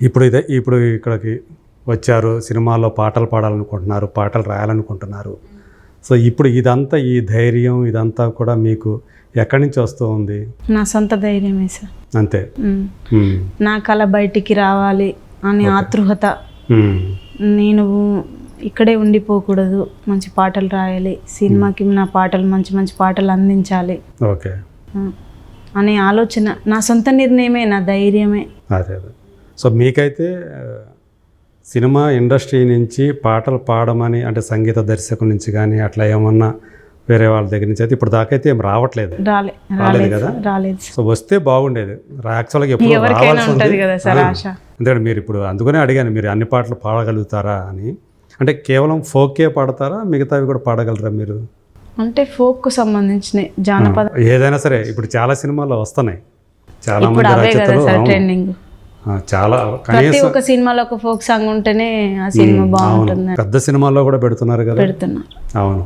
ఇప్పుడు ఇదే ఇప్పుడు ఇక్కడికి వచ్చారు సినిమాల్లో పాటలు పాడాలనుకుంటున్నారు పాటలు రాయాలనుకుంటున్నారు. సో ఇప్పుడు ఇదంతా ఈ ధైర్యం ఇదంతా కూడా మీకు ఎక్కడి నుంచి వస్తూ ఉంది? నా సొంత ధైర్యమే సార్. అంతే. నా కళ బయటికి రావాలి అని ఆతృహత. నేను ఇక్కడే ఉండిపోకూడదు మంచి పాటలు రాయాలి సినిమాకి నా పాటలు మంచి మంచి పాటలు అందించాలి. ఓకే. అనే ఆలోచన నా సొంత నిర్ణయమే నా ధైర్యమే. అదే అదే. సో మీకైతే సినిమా ఇండస్ట్రీ నుంచి పాటలు పాడమని అంటే సంగీత దర్శకుల నుంచి కానీ అట్లా ఏమన్నా వేరే వాళ్ళ దగ్గర నుంచి అయితే ఇప్పుడు దాకైతే ఏం రావట్లేదు. రాలే రాలేదు కదా? రాలేదు. సో వస్తే బాగుండేది. యాక్చువల్గా ఎప్పుడు రావాల్సి ఉంటది ఎందుకంటే మీరు ఇప్పుడు అందుకనే అడిగాను మీరు అన్ని పాటలు పాడగలుగుతారా అని. అంటే కేవలం ఫోకే పాడతారా మిగతావి కూడా పాడగలరా మీరు? అంటే ఫోక్కు సంబంధించిన జానపద ఏదైనా సరే ఇప్పుడు చాలా సినిమాలు వస్తున్నాయి. చాలా మంది రచయితలు చాలా ప్రతి కనీసం ఒక్క సినిమాలో ఒక ఫోక్ సాంగ్ ఉంటేనే ఆ సినిమా బాగుంటుంది పెద్ద సినిమాల్లో కూడా పెడుతున్నారు కదా? అవును.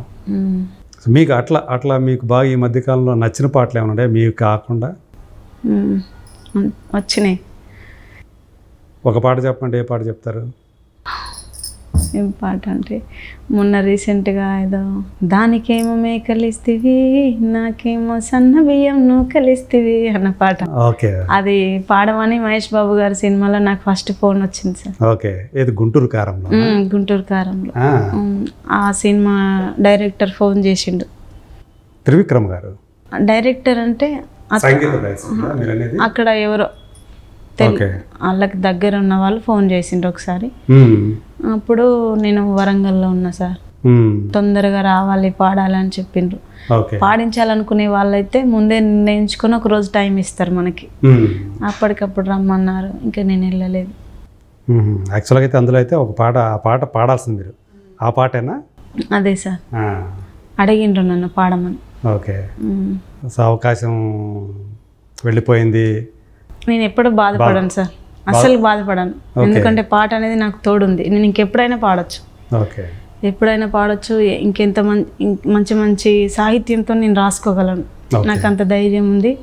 మీకు అట్లా అట్లా మీకు బాగా ఈ మధ్య కాలంలో నచ్చిన పాటలు ఏమైనా ఉన్నాయా మీకు కాకుండా. వచ్చినాయి. ఒక పాట చెప్పండి ఏ పాట చెప్తారు? ఏం పాట అంటే మొన్న రీసెంట్గా ఏదో దానికేమో మేకలిస్తివి నాకేమో సన్న బియ్యం నూకలిస్తివి అన్న పాట. ఓకే. అది పాడమని మహేష్ బాబు గారి సినిమాలో నాకు ఫస్ట్ ఫోన్ వచ్చింది సార్. ఓకే. ఏది? గుంటూరు కారంలో? గుంటూరు కారంలో. ఆ, సినిమా డైరెక్టర్ ఫోన్ చేసిండు. త్రివిక్రమ్ గారు? డైరెక్టర్ అంటే అక్కడ ఎవరో వాళ్ళకి దగ్గర ఉన్న వాళ్ళు ఫోన్ చేసిండ్రు ఒకసారి. అప్పుడు నేను వరంగల్లో ఉన్నా సార్. తొందరగా రావాలి పాడాలి అని చెప్పిండ్రు పాడించాలనుకునే వాళ్ళైతే ముందే నిర్ణయించుకొని ఒక రోజు టైం ఇస్తారు మనకి. అప్పటికప్పుడు రమ్మన్నారు ఇంకా నేను వెళ్ళలేదు. యాక్చువల్గా అయితే అందులో అయితే ఒక పాట ఆ పాట పాడాల్సింది మీరు. ఆ పాటేనా? అదే సార్. అడిగిండ్రు నన్ను పాడమని. ఓకే. సో అవకాశం వెళ్ళిపోయింది. నేను ఎప్పుడు బాధపడను సార్. అస్సలు బాధపడను. ఎందుకంటే పాట అనేది నాకు తోడుంది. నేను ఇంకెప్పుడైనా పాడొచ్చు. ఓకే. ఎప్పుడైనా పాడొచ్చు ఇంకెంత మంచి మంచి సాహిత్యంతో నేను రాసుకోగలను. నాకు అంత ధైర్యం ఉంది.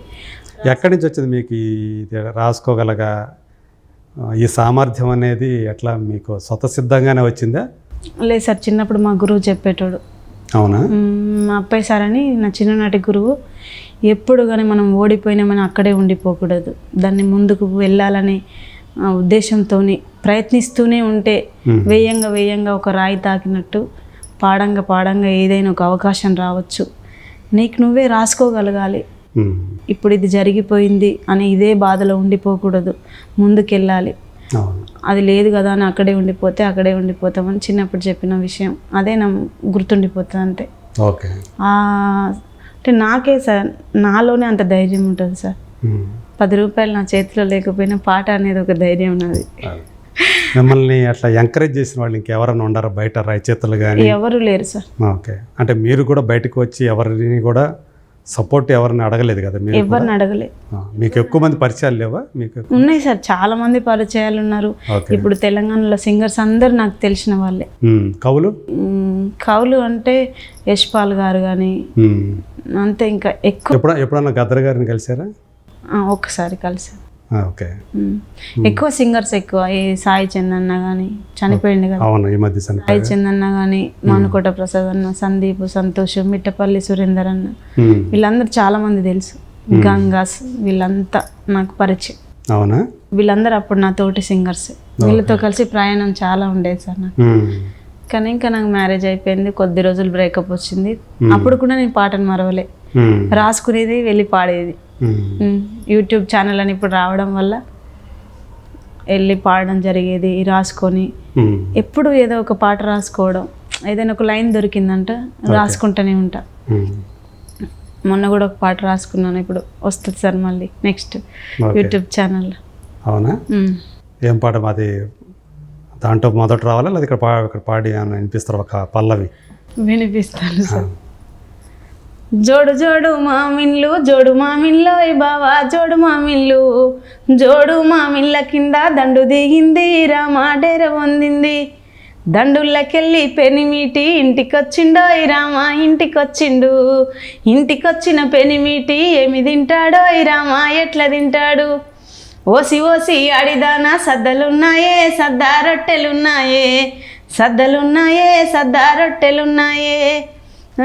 ఎక్కడి నుంచి వచ్చింది మీకు ఈ రాసుకోగలగా? ఈ సామర్థ్యం అనేది ఎట్లా మీకు స్వతసిద్ధంగానే వచ్చిందా? లేదు సార్ చిన్నప్పుడు మా గురువు చెప్పేటోడు. అవునా? మా అప్పయ్య సార్ అని నా చిన్ననాటి గురువు. ఎప్పుడు కానీ మనం ఓడిపోయినామని అక్కడే ఉండిపోకూడదు. దాన్ని ముందుకు వెళ్ళాలనే ఉద్దేశంతో ప్రయత్నిస్తూనే ఉంటే. వేయంగా వేయంగా ఒక రాయి తాకినట్టు పాడంగా పాడంగా ఏదైనా ఒక అవకాశం రావచ్చు. నీకు నువ్వే రాసుకోగలగాలి. ఇప్పుడు ఇది జరిగిపోయింది అని ఇదే బాధలో ఉండిపోకూడదు. ముందుకెళ్ళాలి. అది లేదు కదా అని అక్కడే ఉండిపోతే అక్కడే ఉండిపోతామని చిన్నప్పుడు చెప్పిన విషయం. అదే నా గుర్తుండిపోతుంది అంతే ఓకే అంటే నాకే సార్ నాలోనే అంత ధైర్యం ఉంటుంది సార్. పది రూపాయలు నా చేతిలో లేకపోయినా పాట అనేది ఒక ధైర్యం ఉన్నది. మిమ్మల్ని అట్లా ఎంకరేజ్ చేసిన వాళ్ళు ఇంకెవరైనా ఉండారా? బయట రచయితలు కానీ ఎవరు లేరు సార్. ఓకే. అంటే మీరు కూడా బయటకు వచ్చి ఎవరిని కూడా సపోర్ట్ ఎవరిని అడగలేదు కదా మీరు ఎవరిని అడగలే ఆ, మీకు ఎక్కువ మంది పరిచయాలు లేవా? మీకు ఉన్నాయి సార్ చాలా మంది పరిచయాలు ఉన్నారు. ఇప్పుడు తెలంగాణలో సింగర్స్ అందరు నాకు తెలిసిన వాళ్ళే. కవులు? కవులు అంటే యశ్పాల్ గారు కానీ. అంతే ఇంకా ఎక్కువ. ఎప్పుడ ఎప్పుడన్నా గద్దర్ గారిని కలిసారా? ఆ, ఒక్కసారి కలిసి. ఆ, ఓకే. ఎక్కువ సింగర్స్ ఎక్కువ ఈ సాయి చందన్న కానీ చనిపోయింది కదా. అవును ఈ మధ్య. సాయి చందన్న కానీ మానుకోట ప్రసాద్ అన్న సందీప్ సంతోష్ మిట్టపల్లి సురేందర్ అన్న. వీళ్ళందరూ చాలా మంది తెలుసు. గంగాస్ వీళ్ళంతా నాకు పరిచయం. అవునా? వీళ్ళందరూ అప్పుడు నా తోటి సింగర్స్. వీళ్ళతో కలిసి ప్రయాణం చాలా ఉండేది సార్ నాకు. కానీ ఇంకా నాకు మ్యారేజ్ అయిపోయింది కొద్ది రోజులు బ్రేకప్ వచ్చింది. అప్పుడు కూడా నేను పాటను మరవలే. రాసుకునేది వెళ్ళి పాడేది. యూట్యూబ్ ఛానల్ అని ఇప్పుడు రావడం వల్ల వెళ్ళి పాడడం జరిగేది రాసుకొని. ఎప్పుడు ఏదో ఒక పాట రాసుకోవడం. ఏదైనా ఒక లైన్ దొరికిందంట రాసుకుంటూనే ఉంటా. మొన్న కూడా ఒక పాట రాసుకున్నాను ఇప్పుడు వస్తుంది సార్ మళ్ళీ నెక్స్ట్. YouTube channel. అవునా? ఏం పాట మాది? దాంట్లో మొదట రావాలా? లేదా ఇక్కడ పా ఇక్కడ పాడి అని వినిపిస్తారు? ఒక పల్లవి. వినిపిస్తాను సార్. జోడు జోడు మామిన్లు జోడు మామిన్లో బావా జోడు మామిన్లు. జోడు మామిన్ల కింద దండు దిగింది రామాడేర పొందింది. దండుల్లకెళ్ళి పెనిమిటి ఇంటికొచ్చిండో రామా ఇంటికొచ్చిండు. ఇంటికొచ్చిన పెనిమిటి ఏమి తింటాడో రామా ఎట్లా తింటాడు? ఓసి ఓసి అడిదానా సద్దలున్నాయే సద్దా రొట్టెలున్నాయే. సద్దలున్నాయే సద్దా రొట్టెలున్నాయే.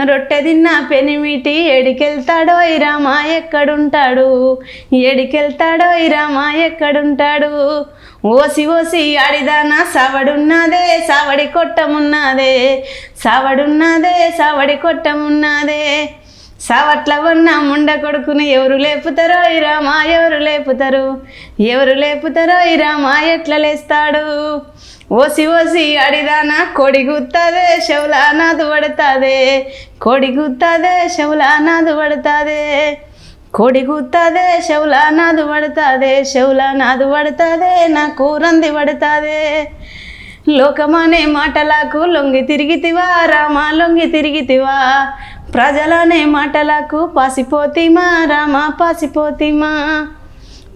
రొట్టె తిన్న పెనిమిటి ఎడికెళ్తాడో ఇరామా ఎక్కడుంటాడు? ఎడికెళ్తాడో ఇరామా ఎక్కడుంటాడు? ఓసి ఓసి ఆడిదానా సవడున్నదే సవడి కొట్టమున్నదే సవడున్నదే సవడి కొట్టమున్నదే. సవట్ల ఉన్న ముండ కొడుకుని ఎవరు లేపుతారో ఈ రామా ఎవరు లేపుతారు? ఎవరు లేపుతారో ఈ రామా ఎట్లా లేస్తాడు? ఓసి ఓసి అడిదానా కోడి గుత్తదే శవులా నాదు పడతాదే. కోడి గుత్తదే శవులా నాదు పడతాదే. కోడి గుత్తదే శవులా నాదు పడుతుంది. శవులా నాదు పడుతుంది నా కూరంది పడతాదే. లోకమనే మాటలకు లొంగి తిరిగితివా రామా లొంగి తిరిగితివా? ప్రజలనే మాటలకు పాసిపోతిమా రామా పాసిపోతిమా?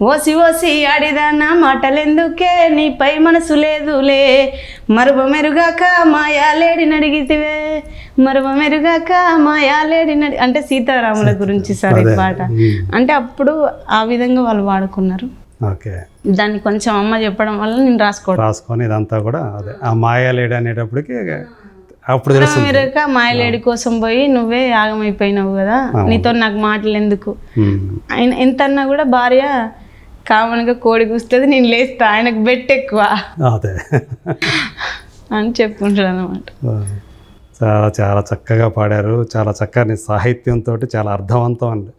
ఓసి ఓసి ఆడిదానా మాటలెందుకే? నీపై మనసు లేదులే. మరువ మెరుగాక మాయాలేడి నడిగితివే. మరువ మెరుగాక మాయాలేడి నడి అంటే సీతారాముల గురించి సార్ ఈ. పాట. అంటే అప్పుడు ఆ విధంగా వాళ్ళు వాడుకున్నారు. ఓకే. దాన్ని కొంచెం అమ్మ చెప్పడం వల్ల నేను రాసుకోవడం. రాసుకొని ఇదంతా కూడా అదే. ఆ మాయాలేడు అనేటప్పటికి అప్పుడు మెరుగాక మాయలేడి కోసం పోయి నువ్వే ఆగమైపోయినావు కదా. నీతో నాకు మాటలు ఎందుకు. ఆయన ఎంత అన్నా కూడా భార్య కామన్గా కోడి కూస్తుంది నేను లేస్తా ఆయనకు బెట్ ఎక్కువ. అదే. అని చెప్పుకుంటాడు అనమాట చాలా చాలా చక్కగా పాడారు. చాలా చక్కని సాహిత్యంతో చాలా అర్థవంతం అండి.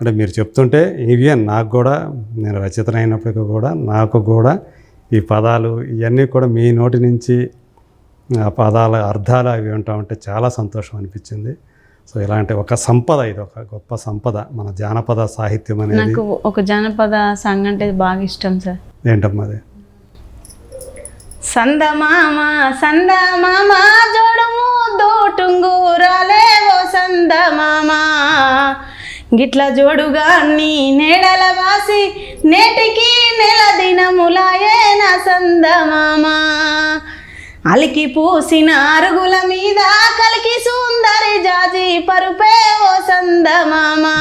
అంటే మీరు చెప్తుంటే ఇవి నాకు కూడా నేను రచయితన అయినప్పటికీ కూడా నాకు కూడా ఈ పదాలు ఇవన్నీ కూడా మీ నోటి నుంచి ఆ పదాల అర్థాలు అవి వింటా ఉంటే చాలా సంతోషం అనిపించింది. సో ఇలాంటి ఒక సంపద ఇది ఒక గొప్ప సంపద మన జానపద సాహిత్యం అనేది. నాకు ఒక జానపద సాంగ్ అంటే బాగా ఇష్టం సార్. ఏంటమ్మా అది? సందమామ సందమామ జోడుము ఓ సందమామ. గిట్ల జోడుగా నీ నేడల వాసి నేటికి నెల దినములాయే నా అలికి పూసిన అరుగుల మీద కలికి సుందరి జాజి పరుపే ఓ సందమామా.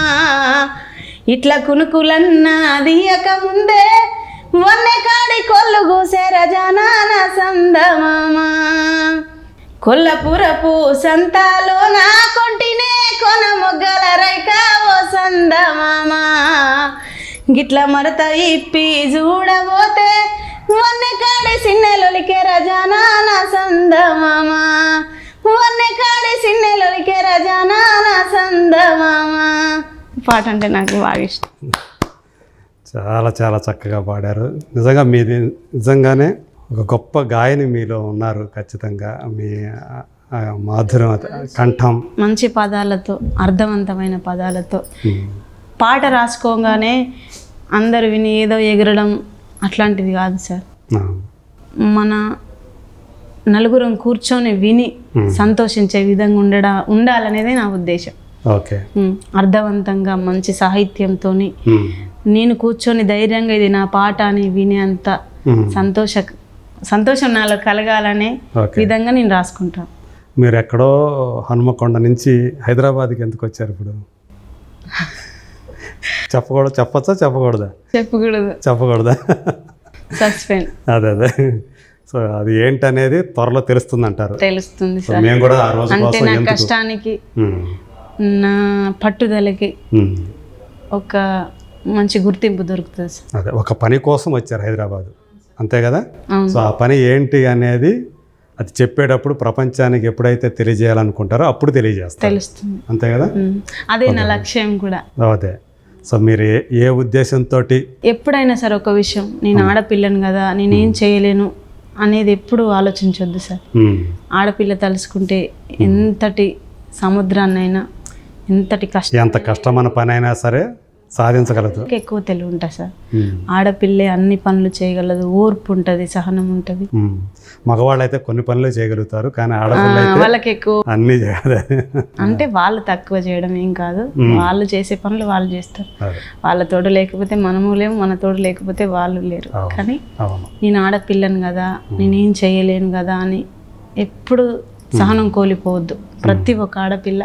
ఇట్లా కునుకులన్న దియక ముందే వన్నె కాడి కొల్లు గూసే జనాన సందమామా. కొల్లపురపు సంతాలో నా కొంటి కొన మొగ్గల రైక ఓ సందమామా. గిట్ల మరత ఇప్పి చూడబోతే వన్నె కాడే సిన్నెలొలికే నా సందమామ. వన్నె కాడి సిన్నెలొలికే రజానాన సందమామ. పాట అంటే నాకు బాగా ఇష్టం. చాలా చాలా చక్కగా పాడారు. నిజంగా మీది నిజంగానే ఒక గొప్ప గాయని మీలో ఉన్నారు ఖచ్చితంగా. మీ మాధుర్యం కంఠం. మంచి పదాలతో అర్థవంతమైన పదాలతో. పాట రాసుకోగానే అందరు విని ఏదో ఎగరడం అట్లాంటిది కాదు సార్. మన నలుగురం కూర్చొని విని సంతోషించే విధంగా ఉండడా ఉండాలనేదే నా ఉద్దేశం. ఓకే. అర్థవంతంగా మంచి సాహిత్యంతో నేను కూర్చొని ధైర్యంగా ఇది నా పాట అని వినేంత సంతోష సంతోషం నాలో కలగాలనే విధంగా నేను రాసుకుంటాను మీరు ఎక్కడో హనుమకొండ నుంచి హైదరాబాద్కి ఎందుకు వచ్చారు ఇప్పుడు? చెప్పకూడదు చెప్పచ్చా చెప్పకూడదా? చెప్పకూడదు. చెప్పకూడదా? సస్పెండ్. అదే అదే. సో అది ఏంటనేది త్వరలో తెలుస్తుంది అంటారు తెలుస్తుంది మేము కూడా ఆ రోజు అంటే కోసం నా కష్టానికి నా పట్టుదలకి. ఒక మంచి గుర్తింపు దొరుకుతుంది అదే ఒక పని కోసం వచ్చారు హైదరాబాద్. అంతే కదా. సో ఆ పని ఏంటి అనేది అది చెప్పేటప్పుడు ప్రపంచానికి ఎప్పుడైతే తెలియజేయాలనుకుంటారో అప్పుడు తెలియజేస్తారు. తెలుస్తుంది. అంతే కదా. అదే నా లక్ష్యం కూడా. అదే. సో మీరు ఏ ఏ ఉద్దేశంతో ఎప్పుడైనా సరే ఒక విషయం నేను ఆడపిల్లను కదా నేనేం చేయలేను అనేది ఎప్పుడు ఆలోచించొద్దు సార్. ఆడపిల్ల తలుసుకుంటే ఎంతటి సముద్రాన్నైనా ఎంతటి కష్టం ఎంత కష్టమైన పని అయినా సరే సాధించగలదు. ఎక్కువ తెలివి ఉంటుంది సార్. ఆడపిల్లే అన్ని పనులు చేయగలదు ఓర్పు ఉంటుంది సహనం ఉంటుంది. మగవాళ్ళు అయితే కొన్ని పనులు చేయగలుగుతారు కానీ ఆడపిల్ల వాళ్ళకి ఎక్కువ అన్నీ అంటే వాళ్ళు తక్కువ చేయడం ఏం కాదు. వాళ్ళు చేసే పనులు వాళ్ళు చేస్తారు. వాళ్ళ తోడు లేకపోతే మనము లేము మన తోడు లేకపోతే వాళ్ళు లేరు. కానీ నేను ఆడపిల్లను కదా నేనేం చేయలేను కదా అని ఎప్పుడు సహనం కోల్పోవద్దు. ప్రతి ఒక్క ఆడపిల్ల.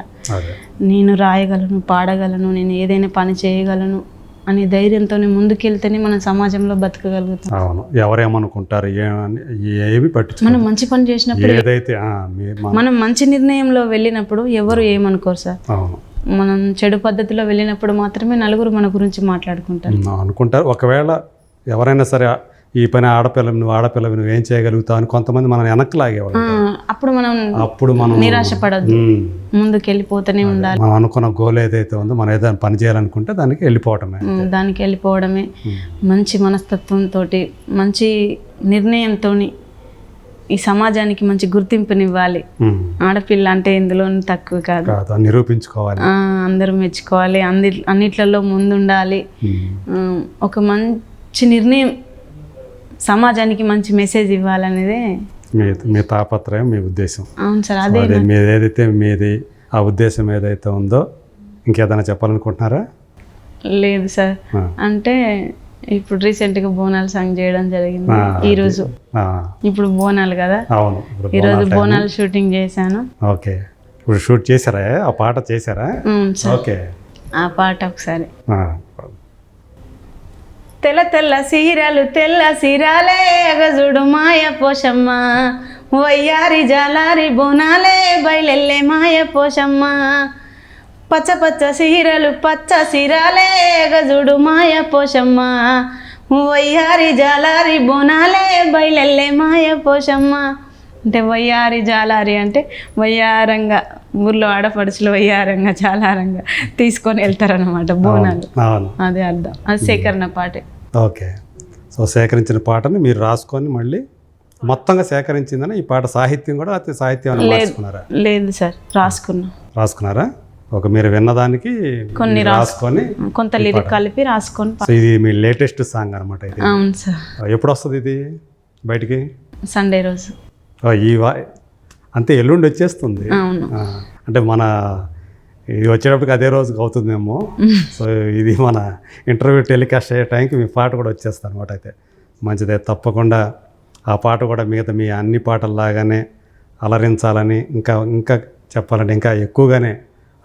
నేను రాయగలను పాడగలను నేను ఏదైనా పని చేయగలను అనే ధైర్యంతో ముందుకెళ్తేనే మనం సమాజంలో బతకగలుగుతాం. అవును. ఎవరేమనుకుంటారు? ఏమి పట్టించు మనం మంచి పని చేసినప్పుడు ఏదైతే మనం మంచి నిర్ణయంలో వెళ్ళినప్పుడు ఎవరు ఏమనుకోరు సార్. అవును. మనం చెడు పద్ధతిలో వెళ్ళినప్పుడు మాత్రమే నలుగురు మన గురించి మాట్లాడుకుంటారు. అనుకుంటారు. ఒకవేళ ఎవరైనా సరే ఈ పని ఆడపిల్ల నువ్వు ఆడపిల్లవి నువ్వు ఏం చేయగలుగుతావు అని కొంతమంది మనం వెనక్కి లాగేవాళ్ళు అప్పుడు మనం అప్పుడు మనం నిరాశపడద్దు. ముందుకు వెళ్ళిపోతూనే ఉండాలి. మనం అనుకున్న గోల్ ఏదైతే ఉందో మనం ఏదైనా పని చేయాలనుకుంటే దానికి వెళ్ళిపోవటమే. ఉమ్, దానికి వెళ్ళిపోవడమే. మంచి మనస్తత్వంతో మంచి నిర్ణయంతో ఈ సమాజానికి మంచి గుర్తింపునివ్వాలి. ఆడపిల్ల అంటే ఇందులో తక్కువ కాదు. నిరూపించుకోవాలి అందరూ మెచ్చుకోవాలి. అంది అన్నిట్లలో ముందుండాలి. ఒక మంచి నిర్ణయం సమాజానికి మంచి మెసేజ్ ఇవ్వాలనేదే మీ మీ తాపత్రయం మీ ఉద్దేశం. అవును సార్ అదే మీది ఏదైతే మీది ఆ ఉద్దేశం ఏదైతే ఉందో ఇంకేదైనా చెప్పాలనుకుంటున్నారా? లేదు సార్. అంటే ఇప్పుడు రీసెంట్గా బోనాలు సాంగ్ చేయడం జరిగింది ఈ రోజు. ఇప్పుడు బోనాలు కదా? అవును ఈ రోజు బోనాలు షూటింగ్ చేశాను. ఓకే. ఇప్పుడు షూట్ చేశారా? ఆ పాట చేశారా? ఓకే. ఆ పాట ఒకసారి. తెల్ల తెల్ల సీరలు తెల్ల సీరాలే ఎగజుడు మాయ పోషమ్మ. వయ్యారి జాలారి బోనాలే బయలెల్లే మాయ పోషమ్మ. పచ్చ పచ్చ సీరలు పచ్చ సీరాలే ఎగజుడు మాయ పోషమ్మ. వయ్యారి జాలారి బోనాలే బయలెల్లే మాయ పోషమ్మ. అంటే వయ్యారి జాలారి అంటే వయ్యారంగా ఊర్లో ఆడపడుచులు వయ్యారంగా జాలారంగా తీసుకొని వెళ్తారనమాట బోనాలు. అదే అర్థం. అది సేకరణ పాటే. ఓకే. సో సేకరించిన పాటని మీరు రాసుకొని మళ్ళీ మొత్తంగా సేకరించిందని ఈ పాట సాహిత్యం కూడా అతి సాహిత్యం ఏమైనా మార్చుకున్నారా? లేదు సార్ రాసుకున్నా. రాసుకున్నారా? ఒక మీరు విన్నదానికి కొన్ని రాసుకొని కొంత లిరిక్ కలిపి రాసుకొని సో ఇది మీ లేటెస్ట్ సాంగ్ అనమాట ఇది. అవును సార్. ఎప్పుడు వస్తుంది ఇది బయటికి? సండే రోజు. ఈ వా అంతే ఎల్లుండి వచ్చేస్తుంది. అంటే మన ఇది వచ్చేటప్పటికి అదే రోజుకి అవుతుందేమో. సో ఇది మన ఇంటర్వ్యూ టెలికాస్ట్ అయ్యే టైంకి మీ పాట కూడా వచ్చేస్తుంది అనమాట అయితే. మంచిదే తప్పకుండా ఆ పాట కూడా మిగతా మీ అన్ని పాటల్లాగానే అలరించాలని ఇంకా ఇంకా చెప్పాలంటే ఇంకా ఎక్కువగానే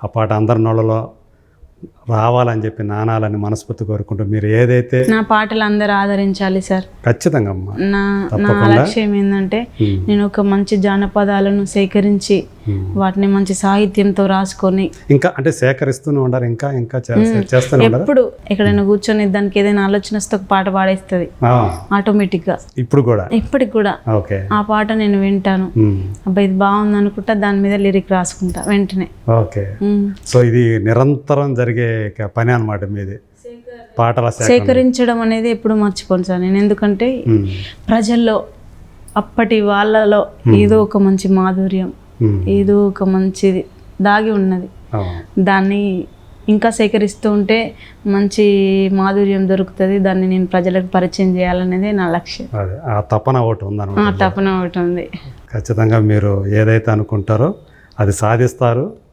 ఆ పాట అందరి నోళ్ళలో రావాలని చెప్పి నానాలని మనస్ఫూర్తి కోరుకుంటూ మీరు ఏదైతే నా పాటలు అందరూ ఆదరించాలి సార్. ఖచ్చితంగా నా నా. లక్ష్యం ఏంటంటే నేను ఒక మంచి జానపదాలను సేకరించి. వాటిని మంచి సాహిత్యంతో రాసుకొని ఇంకా అంటే సేకరిస్తూనే ఉండాలి ఇంకా ఇంకా చేస్తూనే ఎప్పుడు ఎక్కడైనా కూర్చొని దానికి ఏదైనా ఆలోచన వస్తే ఒక పాట పాడేస్తుంది. ఆటోమేటిక్గా. ఇప్పుడు కూడా? ఇప్పటికి కూడా. ఓకే. ఆ పాట నేను వింటాను. అబ్బాయి ఇది బాగుంది అనుకుంటా దాని మీద లిరిక్ రాసుకుంటా వెంటనే. ఓకే. సో ఇది నిరంతరం జరిగే క- పని అనమాట మీది. పాటల సేకరించడం అనేది ఎప్పుడు మర్చిపోను సార్ నేను. ఎందుకంటే ప్రజల్లో అప్పటి వాళ్ళలో ఏదో ఒక మంచి మాధుర్యం ఏదో ఒక మంచిది దాగి ఉన్నది. దాన్ని ఇంకా సేకరిస్తూ ఉంటే మంచి మాధుర్యం దొరుకుతుంది. దాన్ని నేను ప్రజలకు పరిచయం చేయాలనేదే నా లక్ష్యం. అదే ఆ తపన ఒకటి ఆ ఉందన్నమాట తపన ఒకటి ఉంది. ఖచ్చితంగా మీరు ఏదైతే అనుకుంటారో అది సాధిస్తారు.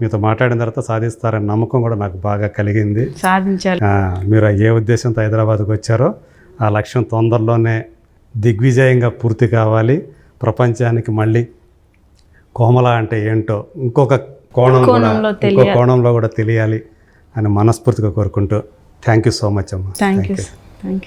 మీతో మాట్లాడిన తర్వాత సాధిస్తారనే నమ్మకం కూడా నాకు బాగా కలిగింది. సాధించాలి. మీరు ఏ ఉద్దేశంతో హైదరాబాద్కి వచ్చారో ఆ లక్ష్యం తొందరలోనే దిగ్విజయంగా పూర్తి కావాలి. ప్రపంచానికి మళ్ళీ కోమల అంటే ఏంటో ఇంకొక కోణం కూడా కోణంలో ఇంకో కోణంలో కూడా తెలియాలి అని మనస్ఫూర్తిగా కోరుకుంటూ థ్యాంక్ యూ సో మచ్ అమ్మా. Thank you